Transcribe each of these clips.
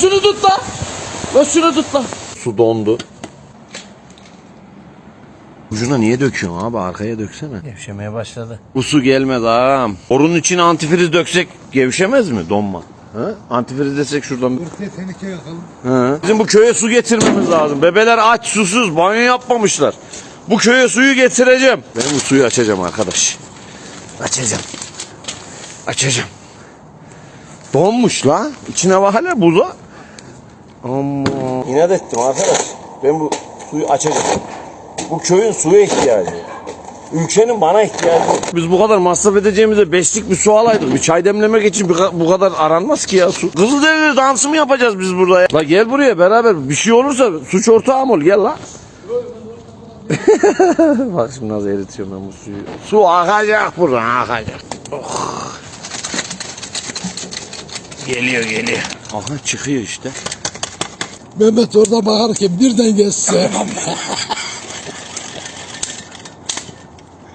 şunu tut lan. Lan şunu tut. Su dondu. Ucuna niye döküyorsun abi arkaya döksene. Gevşemeye başladı. Bu su gelmez ağam. Orunun içine antifriz döksek gevşemez mi donma? Ha? Antifriz desek şuradan. Ortaya teneke yakalım. Ha. Bizim bu köye su getirmemiz lazım. Bebeler aç susuz banyo yapmamışlar. Bu köye suyu getireceğim. Ben bu suyu açacağım arkadaş. Açacağım. Açacağım. Donmuş la. İçine bak hele buza. Ama inat ettim arkadaş. Ben bu suyu açacağım. Bu köyün suya ihtiyacı. Ülkenin bana ihtiyacı. Biz bu kadar masraf edeceğimize beşlik bir su alaydık. Bir çay demlemek için bir- bu kadar aranmaz ki ya su. Kızılderili dansı mı yapacağız biz burada ya? La gel buraya beraber bir şey olursa suç ortağım ol gel la. Bak şimdi nasıl eritiyorum ben bu suyu. Su akacak buradan akacak. Oh. Geliyor geliyor. Aha çıkıyor işte. Mehmet orada bakarken birden geçse.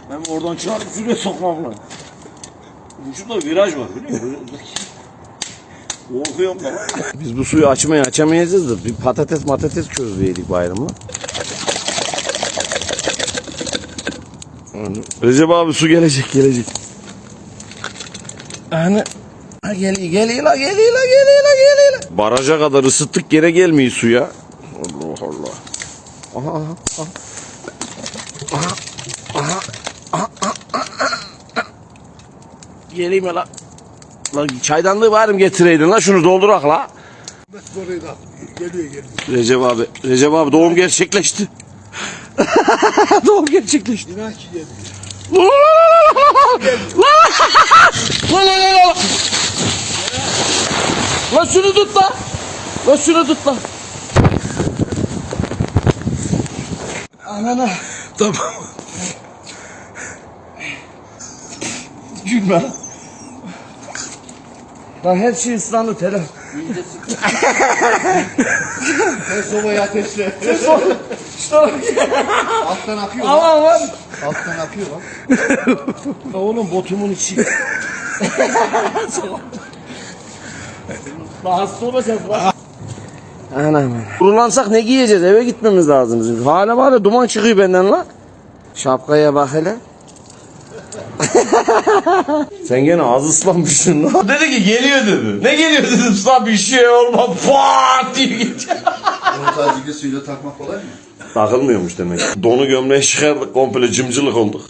Ben oradan çıkarıp şuraya sokmam lan. Şurada viraj var biliyor musun? Korkuyorum ben. Biz bu suyu açmayı açamayacağız da bir patates matates közleydik bayramla. Recep abi su gelecek gelecek. Hani Ha geliyor geliyor la geliyor la geliyor la geliyor la. Baraja kadar ısıttık gene gelmiyor suya. Allah Allah. Aha aha. Geleyim ya la. La çaydanlığı bari mi getireydin la şunu doldurak la. Geliyor geliyor. Recep abi, Recep abi doğum gerçekleşti. doğum gerçekleşti. İnan ki geliyor. Lan lan lan lan. Lan şunu tut lan. Lan şunu tut lan. Anana. Tamam. Gülme. Lan her şey ıslandı telef. Sen sobayı ateşle. İşte Alttan akıyor. aman lan. Alttan akıyor bak. Oğlum botumun içi. Lan hasta olacağız lan. Anam. Kurulansak ne giyeceğiz? Eve gitmemiz lazım bizim. Hala var ya duman çıkıyor benden lan. Şapkaya bak hele. Sen gene az ıslanmışsın lan. Dedi ki geliyor dedi. Ne geliyor dedim sana bir şey olma. Pat diye geçiyor. Onu tazikli suyla takmak kolay mı? Takılmıyormuş demek. Donu gömleği çıkardık komple cımcılık olduk.